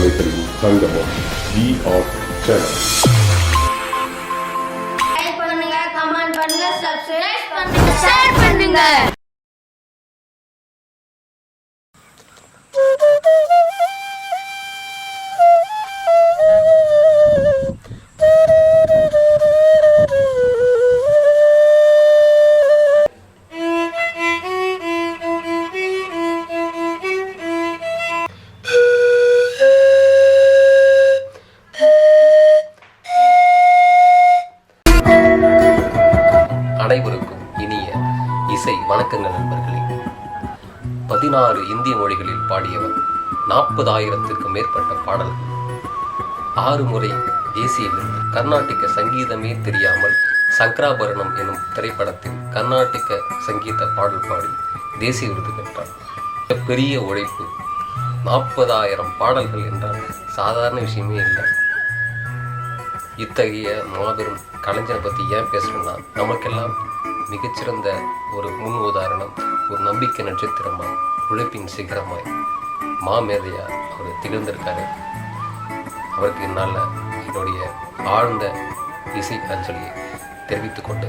Family Primo Kandamo VR Channel இசை வணக்கங்கள் நண்பர்களே. பதினாறு இந்திய மொழிகளில் பாடியவர் நாற்பதாயிரத்திற்கும் மேற்பட்ட பாடல்கள் ஆறு முறை தேசிய விருது. கர்நாடிக சங்கீதமே தெரியாமல் சங்கராபரணம் எனும் திரைப்படத்தில் கர்நாடிக சங்கீத பாடல் பாடி தேசிய விருது பெற்றார். பெரிய உழைப்பு. நாற்பதாயிரம் பாடல்கள் என்றால் சாதாரண விஷயமே இல்லை. இத்தகைய மாபெரும் கலைஞரை பற்றி ஏன் பேசுகிறேன்னா நமக்கெல்லாம் மிகச்சிறந்த ஒரு முன் உதாரணம் ஒரு நம்பிக்கை நட்சத்திரமாய் உழைப்பின் சிகரமாய் மாமேதையா அவர் திகழ்ந்திருக்காரு. அவருக்கு என்னால் என்னுடைய ஆழ்ந்த இசை அஞ்சலியை தெரிவித்துக்கொண்டு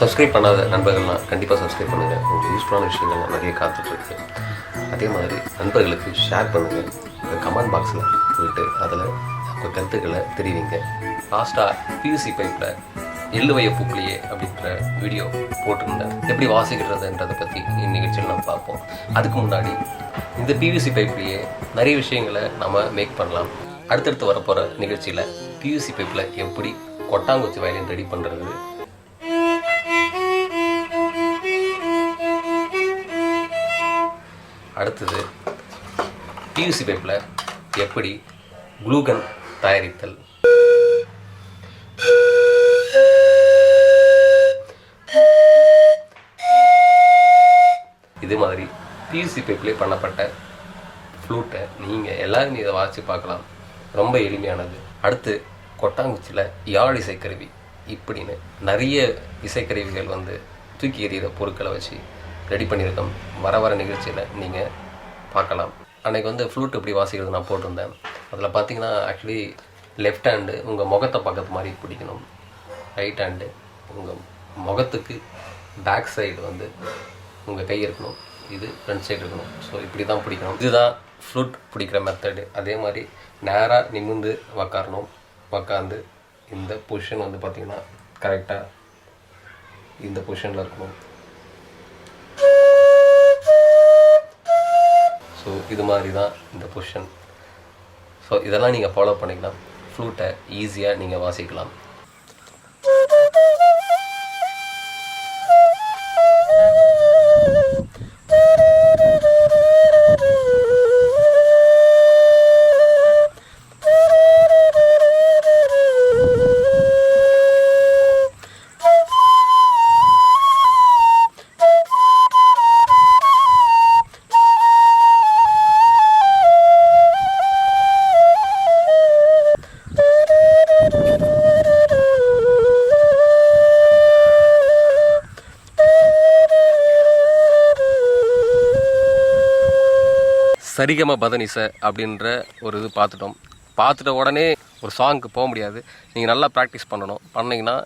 சப்ஸ்கிரைப் பண்ணாத நண்பர்கள்லாம் கண்டிப்பாக சப்ஸ்கிரைப் பண்ணுங்கள் உங்களுக்கு யூஸ்ஃபுல்லான விஷயங்கள்லாம் நிறைய காத்துட்ருக்கு அதே மாதிரி நண்பர்களுக்கு ஷேர் பண்ணுங்கள் உங்கள் கமெண்ட் பாக்ஸில் போயிட்டு அதில் உங்கள் கருத்துக்களை தெரிவிங்க. லாஸ்ட்டாக பியூசி பைப்பில் எல்லுவைய பூக்களையே அப்படின்ற வீடியோ போட்டிருந்தேன் எப்படி வாசிக்கிறதுன்றதை பற்றி இந்நிகழ்ச்சியில் நம்ம பார்ப்போம். அதுக்கு முன்னாடி இந்த பிவிசி பைப்லேயே நிறைய விஷயங்களை நம்ம மேக் பண்ணலாம். அடுத்தடுத்து வரப்போகிற நிகழ்ச்சியில் பியூசி பைப்பில் எப்படி கொட்டாங்குச்சி வயலின் ரெடி பண்ணுறது அடுத்தது பியூசி பைப்பில் எப்படி குளூகன் தயாரித்தல்? இது மாதிரி பியூசி பேப்பிலே பண்ணப்பட்ட ஃப்ளூட்டை நீங்கள் எல்லோரும் இதை வாசித்து பார்க்கலாம். ரொம்ப எளிமையானது. அடுத்து கொட்டாங்குச்சியில் யாழ் இசைக்கருவி இப்படின்னு நிறைய இசைக்கருவிகள் வந்து தூக்கி எறிகிற பொருட்களை வச்சு ரெடி பண்ணியிருக்கோம். வர வர நிகழ்ச்சியில் நீங்கள் பார்க்கலாம். அன்றைக்கி வந்து ஃப்ளூட் எப்படி வாசிக்கிறது நான் போட்டிருந்தேன். அதில் பார்த்தீங்கன்னா ஆக்சுவலி லெஃப்ட் ஹேண்டு உங்கள் முகத்தை பக்கத்து மாதிரி பிடிக்கணும். ரைட் ஹேண்டு உங்கள் முகத்துக்கு பேக் சைடு வந்து உங்கள் கை இருக்கணும். இது ஃப்ரண்ட் சைடு இருக்கணும். ஸோ இப்படி தான் பிடிக்கணும். இதுதான் ஃப்ளூட் பிடிக்கிற மெத்தடு அதே மாதிரி நேராக நிமிர்ந்து உக்காரணும். உக்காந்து இந்த பொசிஷன் வந்து பார்த்திங்கன்னா கரெக்டாக இந்த பொசிஷனில் இருக்கணும். ஸோ இது மாதிரி தான் இந்த பொசிஷன் ஸோ இதெல்லாம் நீங்கள் ஃபாலோ பண்ணிக்கலாம். ஃப்ளூட்டை ஈஸியாக நீங்கள் வாசிக்கலாம். சரிகம பதனிச அப்படின்ற ஒரு இது பார்த்துட்டோம். பார்த்துட்ட உடனே ஒரு சாங்க்கு போக முடியாது. நீங்கள் நல்லா ப்ராக்டிஸ் பண்ணணும். பண்ணிங்கன்னா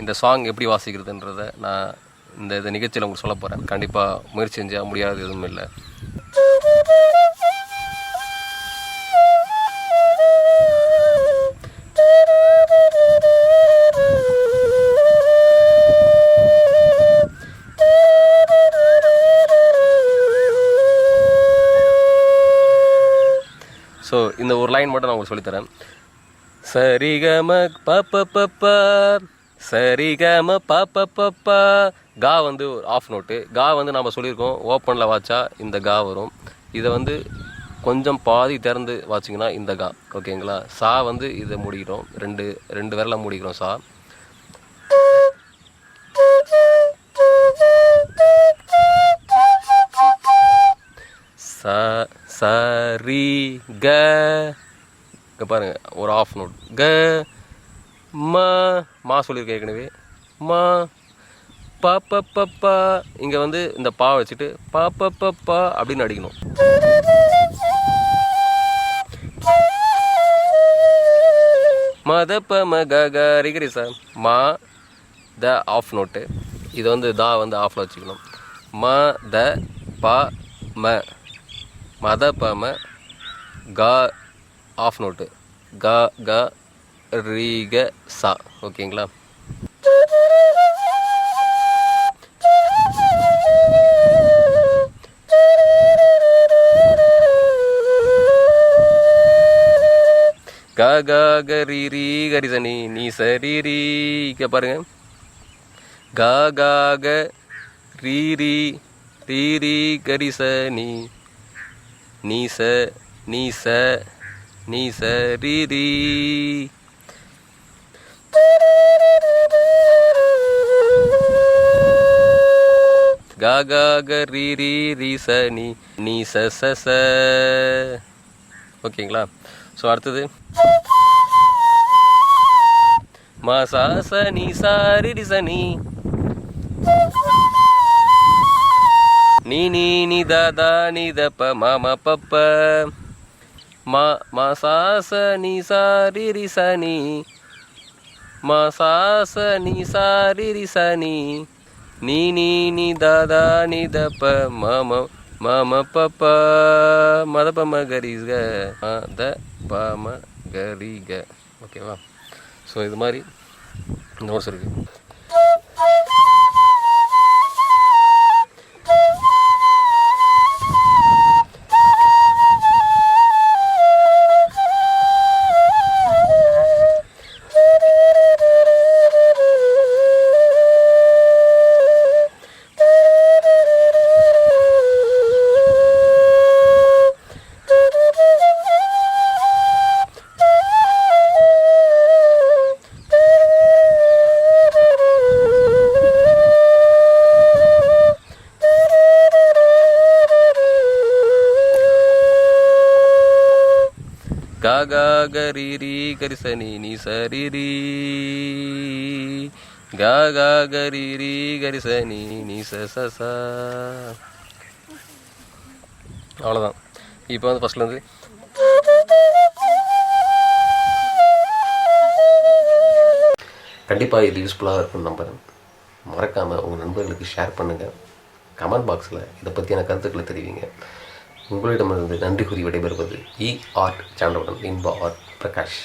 இந்த சாங் எப்படி வாசிக்கிறதுன்றத நான் இந்த இது நிகழ்ச்சியில் உங்களுக்கு சொல்ல போகிறேன் கண்டிப்பாக முயற்சி செஞ்சால் முடியாது எதுவும் இல்லை. லைன் மட்டும் நான் உங்களுக்கு சொல்லித்தரேன். சரிகம பப்ப பப்ப சரிகம பப்ப பப்ப கா வந்து ஆஃப் நோட்டு கா வந்து நம்ம சொல்லியிருக்கோம். ஓப்பனில் வாச்சா இந்த கா வரும். இதை வந்து கொஞ்சம் பாதி திறந்து வாச்சிங்கன்னா இந்த கா. ஓகேங்களா சா வந்து இதை மூடிக்கிறோம். ரெண்டு ரெண்டு விரலை மூடிக்கிறோம் சா. ச சரி க. இங்கே பாருங்கள் ஒரு ஆஃப் நோட் க ம மா சொல்லியிருக்கேன் ஏற்கனவே. மா ப ப ப ப. இங்கே வந்து இந்த பா வச்சுட்டு ப ப ப ப அப்படின்னு அடிக்கணும். மத ப ம க க. ரிகரி சார்? மா த ஆஃப் நோட்டு இது வந்து தா வந்து ஆஃபில் வச்சுக்கணும். ம த ப ம. மத ப ம க ஆஃப் நோட்டு க க ரி க சா ஓகேங்களா க க க ரி ரி சனி நீ சரி ரீ இங்க பாருங்க. க க க ரி ரி ரி ரி கரி ச நீ நீ ச நீ ச நீ சரி ரி ரி ரி ரி ச நீ நீ ச ச ச ஓகேங்களா? ஸோ அடுத்தது. மா சா ச நீ சா ரி ரி ச நீ நீ நீ நீ த த நீ த ப ம ப ப மா மா சா நீ சா ரி நீ மா சாச நீ சா ரி நீ நீ நீ நீ த நீ ப ம ம ம ப ப மத ப கரிக. ஓகேவா? ஸோ இது மாதிரி நோட்ஸ் இருக்குது க கரி நீ நீ ச ரி க கரி நீ நீ ச அவ்வளோதான் இப்போ வந்து ஃபஸ்ட்லேருந்து கண்டிப்பாக இது யூஸ்ஃபுல்லாக இருக்கும்னு நம்புகிறேன் மறக்காமல் உங்கள் நண்பர்களுக்கு ஷேர் பண்ணுங்கள் கமெண்ட் பாக்ஸில் இதை பற்றியான கருத்துக்களை தெரிவிங்க. உங்களிடமிருந்து நன்றி கூறி விடைபெறுவது இ ஆர்ட் சேனலுடன் இன்பா ஆர்ட் பிரகாஷ்.